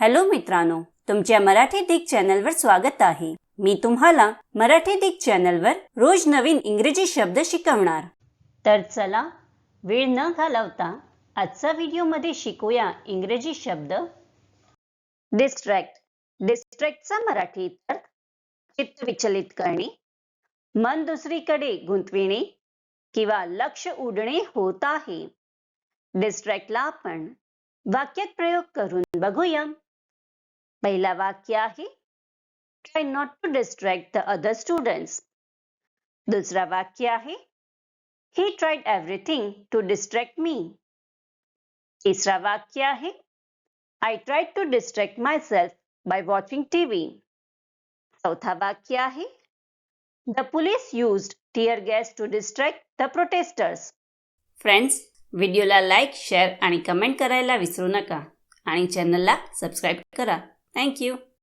Hello मित्रांनो तुमच्या मराठी दिग चॅनलवर स्वागत आहे. मी तुम्हाला मराठी दिग चॅनलवर रोज नवीन इंग्रजी शब्द शिकवणार. तर चला वेळ न घालवता आजचा व्हिडिओमध्ये शिकूया इंग्रजी शब्द. डिस्ट्रॅक्ट डिस्ट्रॅक्टचा मराठी अर्थ चित्त विचलित करणे मन दुसरीकडे गुंतविणे किंवा लक्ष उडणे होत आहे. डिस्ट्रॅक्टला आपण वाक्यात प्रयोग करून बघूया. पहिला वाक्य आहे try not to distract the other students दुसरा वाक्य आहे he tried everything to distract me तिसरा वाक्य आहे I try to distract myself by watching T V चौथा वाक्य आहे the police used tear gas to distract the protesters friends व्हिडिओला लाईक शेअर आणि कमेंट करायला विसरू नका. आणि चॅनलला सबस्क्राईब करा. Thank you.